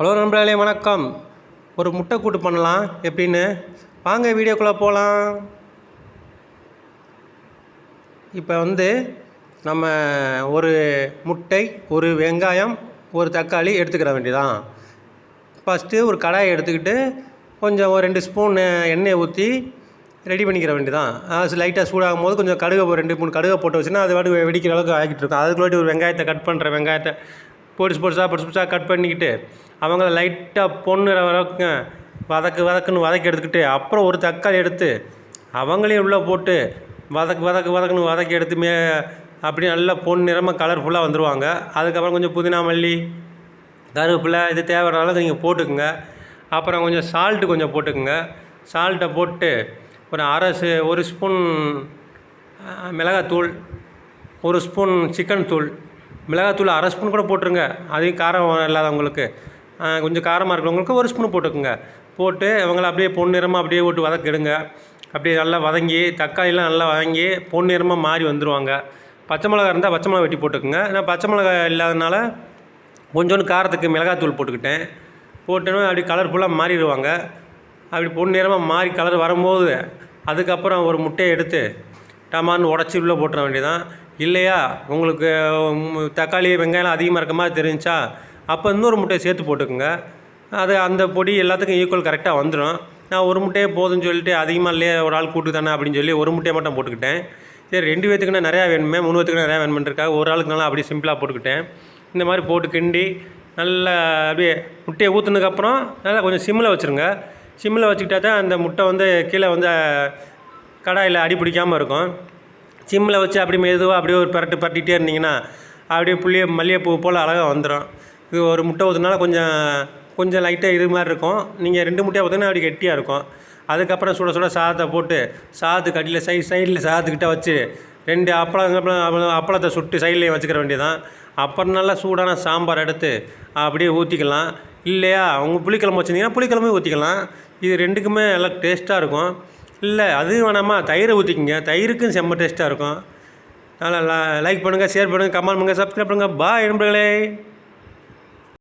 Hello நண்பர்களே வணக்கம். ஒரு முட்டை கூட்டு பண்ணலாம். எப்படின்னு? வாங்க வீடியோக்குள்ளே போகலாம் இப்போ வந்து நம்ம ஒரு முட்டை ஒரு வெங்காயம் ஒரு தக்காளி எடுத்துக்கிற வேண்டியதான் ஃபஸ்ட்டு ஒரு கடாயை எடுத்துக்கிட்டு கொஞ்சம் ஒரு ரெண்டு ஸ்பூன் எண்ணெயை ஊற்றி ரெடி பண்ணிக்கிற வேண்டியதான் அது லைட்டாக சூடாகும் போது கொஞ்சம் கடுகை ரெண்டு மூணு கடுகை போட்டு வச்சுன்னா அது வாட்டி வெடிக்கிற அளவுக்கு ஆகிட்டு இருக்கும். அதுக்குள்ளாட்டி ஒரு வெங்காயத்தை கட் பண்ணுற வெங்காயத்தை பொடிசு பொடிசாக பொடிசு பொடிசாக கட் பண்ணிக்கிட்டு அவங்கள லைட்டாக பொண்ணுற வரைக்கும் வதக்கு வதக்குன்னு வதக்கி எடுத்துக்கிட்டு அப்புறம் ஒரு தக்காளி எடுத்து அவங்களையும் உள்ளே போட்டு வதக்கு வதக்கு வதக்குன்னு வதக்கி எடுத்து மே அப்படியே நல்லா பொன் நிறமாக கலர்ஃபுல்லாக வந்துடுவாங்க அதுக்கப்புறம் கொஞ்சம் புதினா மல்லி கருவேப்பிலை இது தேவையான அளவுக்கு நீங்கள் போட்டுக்குங்க. அப்புறம் கொஞ்சம் சால்ட்டு கொஞ்சம் போட்டுக்குங்க. சால்ட்டை போட்டு ஒரு அரை ஒரு ஸ்பூன் மிளகாத்தூள் ஒரு ஸ்பூன் சிக்கன் தூள் மிளகாத்தூள் அரை ஸ்பூன் கூட போட்டுருங்க. அதையும் காரம் இல்லாதவங்களுக்கு கொஞ்சம் காரமாக இருக்கிறவங்களுக்கு ஒரு ஸ்பூன் போட்டுக்குங்க. போட்டு அவங்கள அப்படியே பொன்னிறமாக அப்படியே போட்டு வதக்கிடுங்க. அப்படியே நல்லா வதங்கி தக்காளிலாம் நல்லா வதங்கி பொன்னிறமாக மாறி வந்துடுவாங்க பச்சை மிளகா இருந்தால் பச்சை மிளகா வெட்டி போட்டுக்குங்க. நான் பச்சை மிளகா இல்லாதனால கொஞ்சோண்டு காரத்துக்கு மிளகாத்தூள் போட்டுக்கிட்டேன். போட்டோன்னா அப்படி கலர்ஃபுல்லாக மாறிடுவாங்க. அப்படி பொன்னிறமாக மாறி கலர் வரும்போது அதுக்கப்புறம் ஒரு முட்டையை எடுத்து டமான்னு உடச்சி உள்ளே போட்டுற வேண்டியதான் இல்லையா? உங்களுக்கு தக்காளி வெங்காயம் அதிகமாக இருக்க மாதிரி தெரிஞ்சா அப்போ இன்னொரு முட்டையை சேர்த்து போட்டுக்கோங்க. அது அந்த பொடி எல்லாத்துக்கும் ஈக்குவல் கரெக்டாக வந்துடும். நான் ஒரு முட்டையே போதும்னு சொல்லிட்டு அதிகமாக இல்லையே ஒரு ஆள் கூட்டு தானே அப்படின்னு சொல்லி ஒரு முட்டையை மட்டும் போட்டுக்கிட்டேன். சரி ரெண்டு பேத்துக்குன்னா நிறையா வேணுமே மூணு பேத்துக்கு நிறையா வேணுமென்றிருக்காக ஒரு ஆளுக்கு நல்லா அப்படியே சிம்பிளாக போட்டுக்கிட்டேன். இந்த மாதிரி போட்டு கிண்டி நல்லா அப்படியே முட்டையை ஊற்றுனதுக்கப்புறம் நல்லா கொஞ்சம் சிம்மில் வச்சுருங்க. சிம்மில் வச்சுக்கிட்டா தான் அந்த முட்டை வந்து கீழே வந்து கடாயில் அடி பிடிக்காமல் இருக்கும். சிம்மில் வச்சு அப்படி மெதுவாக அப்படியே ஒரு பரட்டு பரட்டிகிட்டே இருந்தீங்கன்னா அப்படியே புள்ளியே மல்லிகைப்பூ போல் அழகாக வந்துடும் இது ஒரு முட்டை ஊற்றுனால கொஞ்சம் கொஞ்சம் லைட்டாக இது மாதிரி இருக்கும். நீங்கள் ரெண்டு முட்டையாக ஊற்றினா அப்படி கெட்டியாக இருக்கும். அதுக்கப்புறம் சுட சுட சாதத்தை போட்டு சாதத்துக்கு அடியில் சை சைடில் சாதத்துக்கிட்ட வச்சு ரெண்டு அப்பளம் அப்பளத்தை சுட்டு சைட்லேயும் வச்சுக்கிற வேண்டியதான் அப்புறம் நல்லா சூடான சாம்பார் எடுத்து அப்படியே ஊற்றிக்கலாம் இல்லையா? உங்கள் புளிக்குழம்பு வச்சுருந்தீங்கன்னா புளிக்குழம்பு ஊற்றிக்கலாம் இது ரெண்டுக்குமே நல்லா டேஸ்ட்டாக இருக்கும். இல்லை அதுவும் வேணாமா? தயிரை ஊற்றிக்கிங்க தயிருக்கும் செம்ம டேஸ்ட்டாக இருக்கும். நல்லா லைக் பண்ணுங்கள் ஷேர் பண்ணுங்கள் கமெண்ட் பண்ணுங்கள் சப்ஸ்கிரைப் பண்ணுங்கள் பாய் நண்பர்களே.